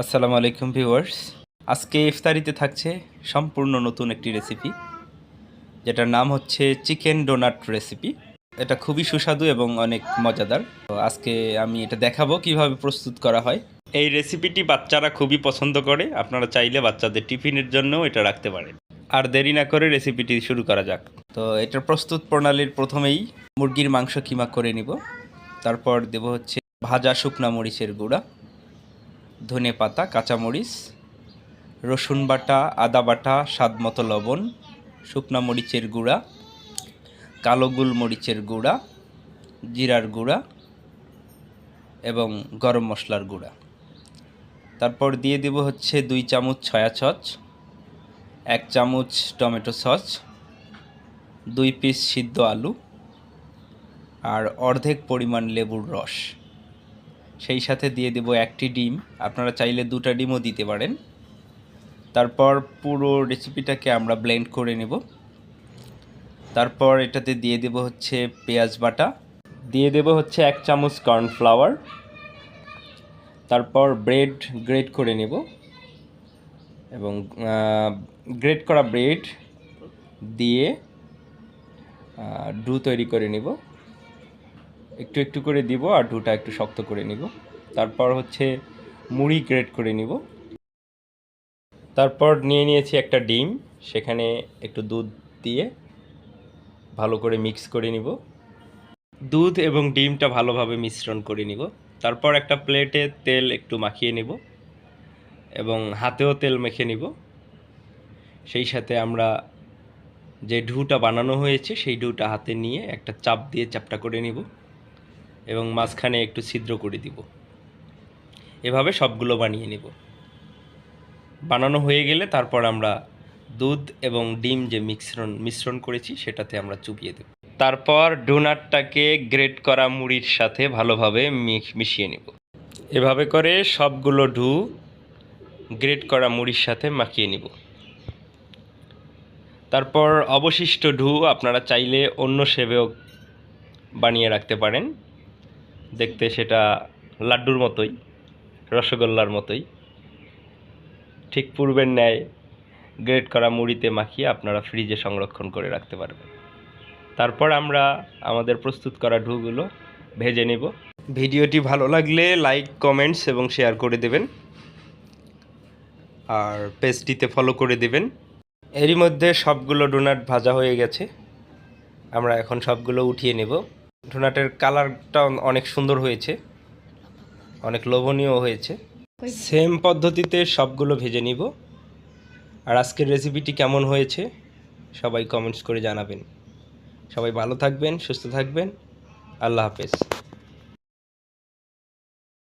আসসালামু আলাইকুম ভিউয়ার্স। আজকে ইফতারিতে থাকছে সম্পূর্ণ নতুন একটি রেসিপি যেটার নাম হচ্ছে চিকেন ডোনাট রেসিপি এটা খুবই সুস্বাদু এবং অনেক মজাদার। তো আজকে আমি এটা দেখাবো কীভাবে প্রস্তুত করা হয়। এই রেসিপিটি বাচ্চারা খুবই পছন্দ করে। আপনারা চাইলে বাচ্চাদের টিফিনের জন্যও এটা রাখতে পারেন। আর দেরি না করে রেসিপিটি শুরু করা যাক। তো এটার প্রস্তুত প্রণালীর প্রথমেই মুরগির মাংস কিমা করে নিব। তারপর দেব হচ্ছে ভাজা শুকনা মরিচের গুঁড়া। ধনে পাতা, কাঁচামরিচ, রসুন বাটা, আদা বাটা, স্বাদ মতো লবণ, শুকনা মরিচের গুঁড়া, কালো গোলমরিচের গুঁড়া, জিরার গুঁড়া এবং গরম মশলার গুঁড়া। তারপর দিয়ে দেব হচ্ছে দুই চামচ ছয়া সস, এক চামচ টমেটো সস, দুই পিস সিদ্ধ আলু, আর অর্ধেক পরিমাণ লেবুর রস। সেই সাথে দিয়ে দেব একটি ডিম। আপনারা চাইলে দুটা ডিমও দিতে পারেন। তারপর পুরো রেসিপিটাকে আমরা ব্লেন্ড করে নেব। তারপর এটাতে দিয়ে দেব হচ্ছে পেঁয়াজ বাটা। দিয়ে দেব হচ্ছে এক চামচ কর্নফ্লাওয়ার তারপর ব্রেড গ্রেট করে নেব। এবং গ্রেট করা ব্রেড দিয়ে ডু তৈরি করে নেব। একটু একটু করে দিব আর ডুটা একটু শক্ত করে নিব। তারপর হচ্ছে মুড়ি গ্রেট করে নিব। তারপর নিয়ে নিয়েছি একটা ডিম, সেখানে একটু দুধ দিয়ে ভালো করে মিক্স করে নিব। দুধ এবং ডিমটা ভালোভাবে মিশ্রণ করে নিব। তারপর একটা প্লেটে তেল একটু মাখিয়ে নিব এবং হাতেও তেল মেখে নিব। সেই সাথে আমরা যে ঢুটা বানানো হয়েছে, সেই ঢুটা হাতে নিয়ে একটা চাপ দিয়ে চাপটা করে নিব। এবং মাঝখানে একটু ছিদ্র করে দিব। এভাবে সবগুলো বানিয়ে নেব। বানানো হয়ে গেলে তারপর আমরা দুধ এবং ডিম যে মিশ্রণ মিশ্রণ করেছি সেটাতে আমরা চুপিয়ে দেব। তারপর ডোনাটটাকে গ্রেট করা মুড়ির সাথে ভালোভাবে মিশ- মিশিয়ে নেব। এভাবে করে সবগুলো ঢু গ্রেট করা মুড়ির সাথে মাখিয়ে নিব। তারপর অবশিষ্ট ঢু আপনারা চাইলে অন্য সেবেও বানিয়ে রাখতে পারেন। দেখতে সেটা লাড্ডুর মতোই, রসগোল্লার মতোই। ঠিক পূর্বের ন্যায় গ্রেট করা মুড়িতে মাখিয়ে আপনারা ফ্রিজে সংরক্ষণ করে রাখতে পারবেন। তারপর আমরা আমাদের প্রস্তুত করা ঢুগুলো ভেজে নেব। ভিডিওটি ভালো লাগলে লাইক, কমেন্টস এবং শেয়ার করে দেবেন। আর পেজটিতে ফলো করে দেবেন। এরই মধ্যে সবগুলো ডোনাট ভাজা হয়ে গেছে। আমরা এখন সবগুলো উঠিয়ে নেব। ডোনাটের কালারটা অনেক সুন্দর হয়েছে। অনেক লোভনীয় হয়েছে। সেম পদ্ধতিতে সবগুলো ভেজে নিব। আর আজকের রেসিপিটি কেমন হয়েছে, সবাই কমেন্টস করে জানাবেন। সবাই ভালো থাকবেন, সুস্থ থাকবেন। আল্লাহ হাফেজ।